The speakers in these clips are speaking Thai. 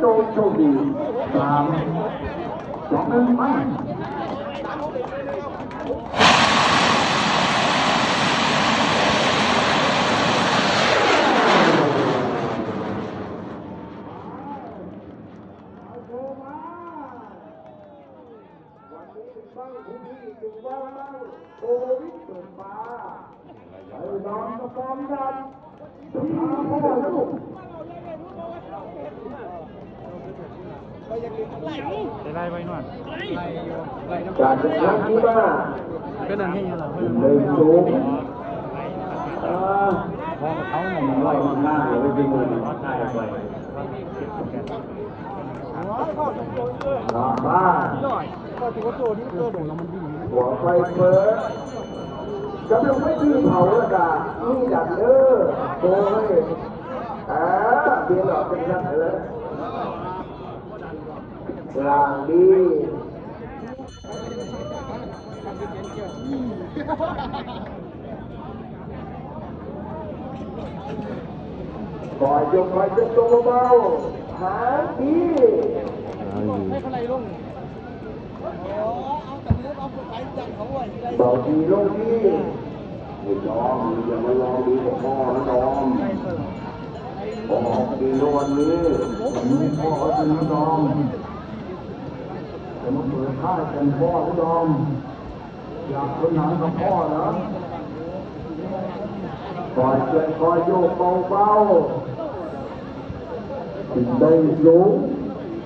โดนโชคดีสามสองหนึ่งไปโควิดเกิดมา ไอ้น้องกระปอมดันที่พ่อลูกจะไล่ไว้หน่อยไล่อยู่ไล่น้ำจากครั้งที่ว่าเป็นอันนี้เหรอหนึ่งสูงอ่าพอเขาหนึ่งไล่มาข้างเลยวิ่งเลยตายไปตามบ้านก็ถือว่าตัวที่เกิดแล้วมันดีหัวไฟเฟิร์จะเป็นไม่ดีเผาละกานี่ดับเด้อโอ้ยอ่าเบียร์หลอกเป็นยังไงเลยกลางดี ปล่อยยกปล่อยยกตัวเบาๆหาดีให้อะไรลงเอาแต่เลือกเอาไปจังเบาดีลงดีไอ้น้องอย่ามาลองดีกับพ่อนะน้องพ่อดีนวันนี้วันนี้พ่อดีน้องจะมาเปิดค่ายกันพ่อนะน้อง อยากเป็นหนังกับพ่อนะคอยเกินคอยโยกเบาๆถึงได้สูง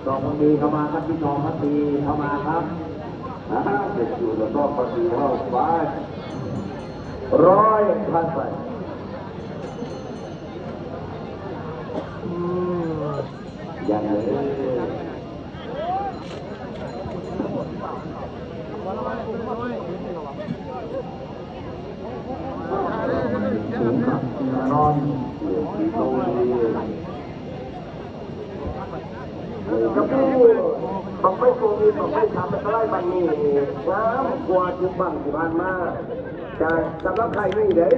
ตองพักดีเข้ามาครับพี่น้องพักดีเข้ามาครับอ่าเด็กอยู่แล้วก็ปฏิเข้าไปร้อยพันไปอืมอย่างเลยสูงกับนอนเหลือที่ตรงนี้ กระปูต้องไม่โกงมีต้องไม่ทำเป็นไรบางนี่น้ำกว่าจุบังที่ผ่านมาจะสำหรับใครนี่เด้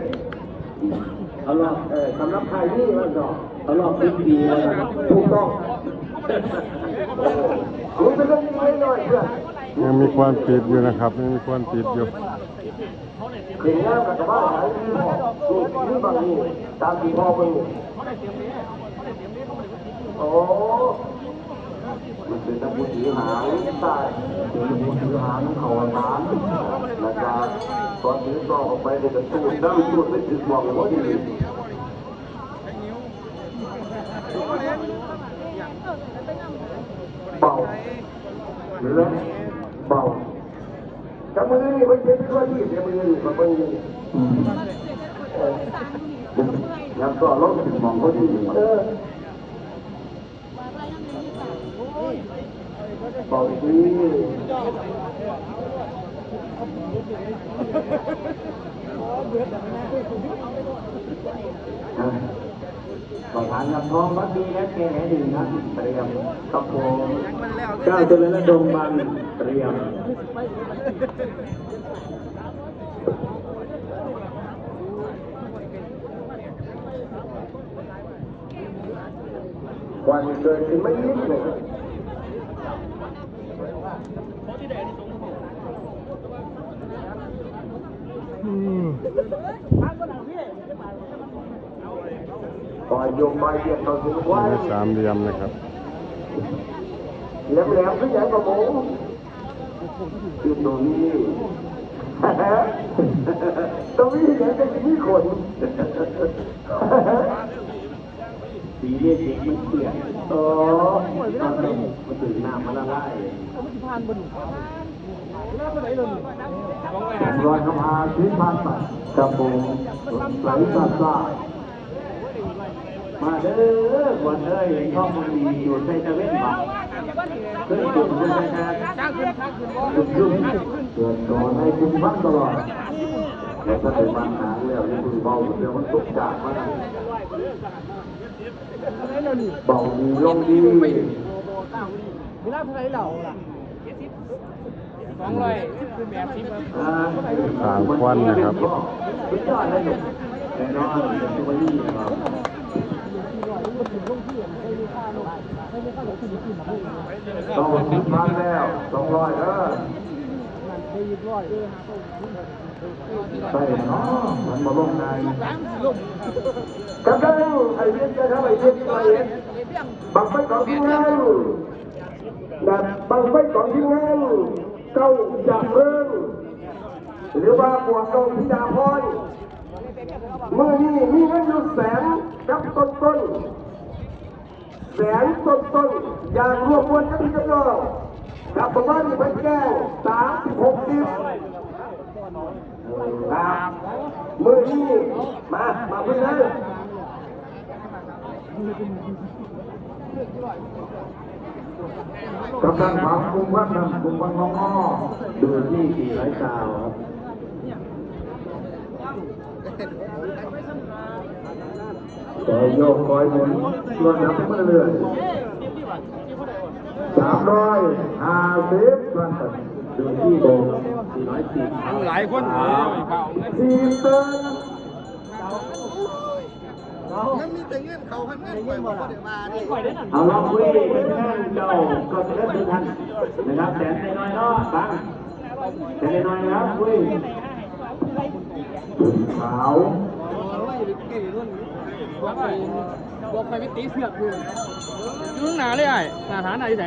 เอารอบเออสำหรับใครนี่มันก็เอารอบสิ้นปีแล้วนะครับถูกต้องคุณเป็นเรื่หน่อยเพื่อนยังมีควันปิดอยู่นะครับยังมีควันปิดอยู่ ถึงงานกับบ้านหายที่พอนี่นี่บางนี่ตามที่พ่อเป็นโอ้มันเป็นตะปูสีหางใต้สีปูสีหางเขาหางนะครับตอนนี้ก็ออกไปในกระตุ้นน้ำตุ้นไม่ถึงมองเลยว่าดีเบาเล็กเบา จับมือนี่มันเป็นตัวที่เสียมือนี่มันเป็นยังยังก็ลดถึงมองก็ดีเออเบาดี ประธานกับทองพักดีและแกแหดีนะเตรียมกับผมเจ้าเจริญและดงบันเตรียมวันเกิดขึ้นไม่ยิ่งเลยปล่อยโย มไปเหยียบเราถึงไว้ในสามเหลี่ยมนะครับแหลมๆขึ้นใหญ่กว่าหมูคือตัวนี้ตัวนี้เดี๋ยวจะมีคนสีเรียกเสีมันเปลี่ยนอ๋อมันตื่นหน้ามันละลายผมรอยคำอาชีพผ่านไปกับผมไหลซาซา มาเด้อวันเอ้ยช่องมันดีอยู่ในตะเวนบังเคยอยู่มในตะจุดยุ่งเกิดก่อนให้คุณพักตลอดแต่ถ้าเป็นปัญหาแล้วนี่คุณเบาเดี๋ยวมันตกจากมาเบาดีลงดีเวลาเท่าไรเหล่าล่ะสองร้อยคือแบบที่มันอ่าต่างควันนะครับ สุดยอดเลยหนุ่มแน่นอนเป็นตัวนี้นะครับ มันถึงมันเคยมีค่าลงต้องสิบพันแล้วสองร้อยเออใส่เนาะมันมาลงในกำลังไอเวียนจะทำไอเวียนไปเองบังไฟของที่งานแบบบังไฟของที่งานเก้าจากเริ่งหรือว่าบวกเก้าพิดาพรเมื่อนี้มีเงินอยู่แสนกับต้นต้น แสนต้นต้นอย่างรวมมวลกันพี่น้องกับประมาณนี้เป็นแก้สามสิบหกสิบครับมือนี้มามาเพื่อนเลยกำลังถามคุมวัดนำคุมวัดน้องอ้อดูที่สี่ร้อยสาวครับ คอยโยกคอยหมุนรวนน้ำมาเรื่อยสามร้อยห้าสิบวันต่อดูที่โบสี่ร้อยสิบหลายคนเลยเปล่าเงินสี่เตินเอาล็องคุยเป็นแม่เจ้าก็จะได้ถึงทันนะครับแสนน้อยเนาะบังแสนน้อยนะครับคุยขาว บอกไปบอกไปวิตีเสือกอยู่ยุ่งหนาเลยไอ้หนาฐานไหนที่ไหน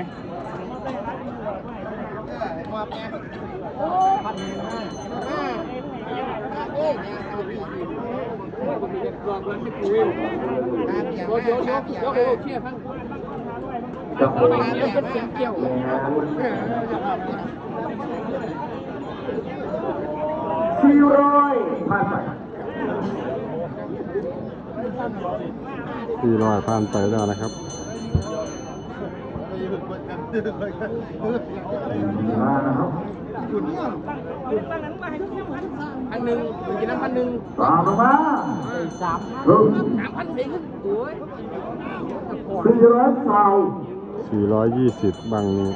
โยโยโยโยโยเชี่ยข้งกับผมเกี่ยวเป็นเสียงเกี่ยวสี่ร้อยผ่านไปสี่ ร้อยผ่านไปแล้วนะครับมานะครับพันหนึ่งกินน้ำพันหนึ่งตามลงมาสามหนึ่งสามพันเองโอ้ยสี่ร้อยสาวสี่ร้อยยี่สิบบังนี้